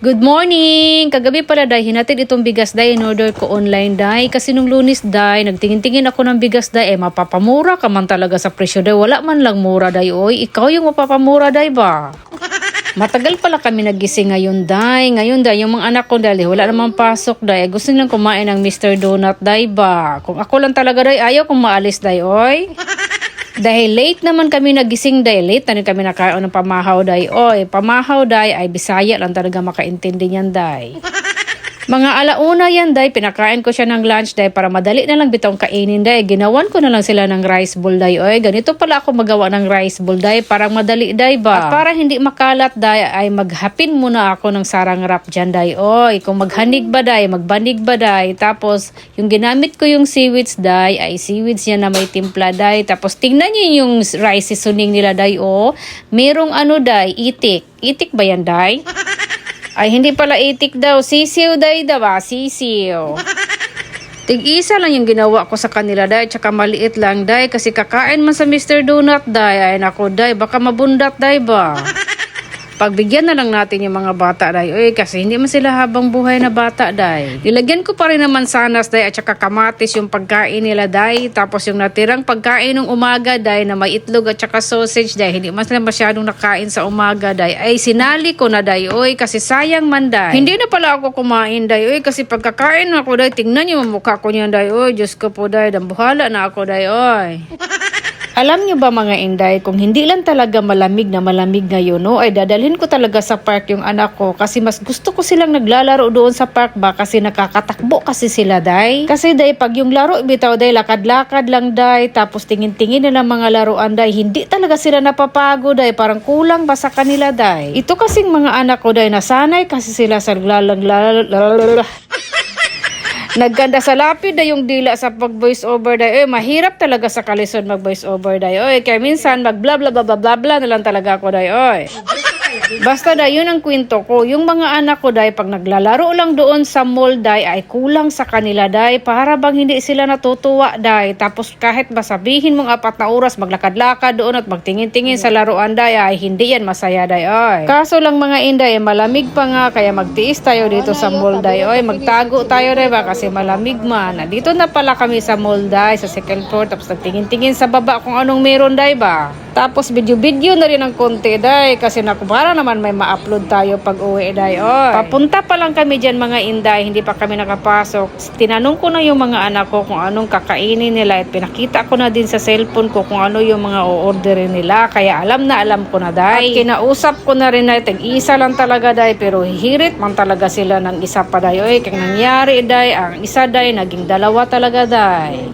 Good morning! Kagabi pala dahil hinatid itong bigas dahil in order ko online dahil kasi nung lunis dahil nagtingin-tingin ako ng bigas dahil eh mapapamura ka man talaga sa presyo dahil wala man lang mura dahil oy ikaw yung mapapamura dahil ba? Matagal pala kami nagising ngayon dahil ngayon dahil yung mga anak ko dahil wala namang pasok dahil gusto nilang kumain ng Mr. Donut dahil ba? Kung ako lang talaga dahil ayaw kong maalis dahil oy. Dahil late naman kami nagising dahil late na kami nakaon ng pamahaw day. Oy, pamahaw day ay bisaya lang talaga makaintindi niyan day. Mga alauna yan day, pinakain ko siya ng lunch day para madali na lang bitong kainin day. Ginawan ko na lang sila ng rice bowl day. Oy, ganito pala ako magawa ng rice bowl day, parang madali day ba? At para hindi makalat day, ay maghapin muna ako ng sarang wrap dyan day. Oy, kung maghanig ba day, magbanig ba day. Tapos, yung ginamit ko yung seaweeds day, ay seaweeds niya na may timpla day. Tapos, tingnan niyo yung rice seasoning nila day. Oh, merong ano day, itik. Itik ba yan day? Ay, hindi pala itik daw. Sisiw day daw ba? Sisiw. Tig-isa lang yung ginawa ko sa kanila day, tsaka maliit lang day, kasi kakain man sa Mr. Donut day, ay nako day, baka mabundat day ba? Pagbigyan na lang natin yung mga bata day, oy, kasi hindi man sila habang buhay na bata day. Nilagyan ko pa rin naman sanas day, at tsaka kamatis yung pagkain nila day, tapos yung natirang pagkain ng umaga day, na may itlog at tsaka sausage day, hindi man sila masyadong nakain sa umaga day, ay sinali ko na day, oy, kasi sayang man day. Hindi na pala ako kumain day, oy, kasi pagkakain ako day, tingnan niyo yung mukha ko niyan day, oy, Diyos ko po day, dambuhala na ako day, oy. Alam nyo ba mga inday, kung hindi lang talaga malamig na malamig ngayon, no, ay dadalhin ko talaga sa park yung anak ko kasi mas gusto ko silang naglalaro doon sa park ba kasi nakakatakbo kasi sila day. Kasi day, pag yung laro bitaw day, lakad-lakad lang day, tapos tingin-tingin na lang mga laruan day, hindi talaga sila napapago day, parang kulang ba sa kanila day. Ito kasing mga anak ko day, nasanay kasi sila sa Nagganda sa lapid na yung dila sa pag voice over day. Eh, mahirap talaga sa kalisod mag voice over day. Oy, kaya minsan mag bla bla bla bla bla na lang talaga ako day. Oy. Basta day, yun ang kwento ko. Yung mga anak ko day, pag naglalaro lang doon sa mall day, ay kulang sa kanila day. Para bang hindi sila natutuwa day. Tapos kahit ba sabihin mong apat na oras, maglakad-lakad doon at magtingin-tingin sa laruan day, ay hindi yan masaya day. Oy. Kaso lang mga inday, malamig pa nga, kaya magtiis tayo dito sa mall day. Oy, magtago tayo day ba kasi malamig man. Dito na pala kami sa mall day, sa second floor, tapos nagtingin-tingin sa baba kung anong meron day ba. Tapos video-video na rin ng konti day kasi naku para naman may ma-upload tayo pag uwi day. Oy. Papunta pa lang kami dyan mga inday, hindi pa kami nakapasok. Tinanong ko na yung mga anak ko kung anong kakainin nila at pinakita ko na din sa cellphone ko kung ano yung mga o-orderin nila. Kaya alam na alam ko na day. At kinausap ko na rin na isa lang talaga day pero hirit man talaga sila ng isa pa day. Oy, kaya nangyari day, ang isa day naging dalawa talaga day.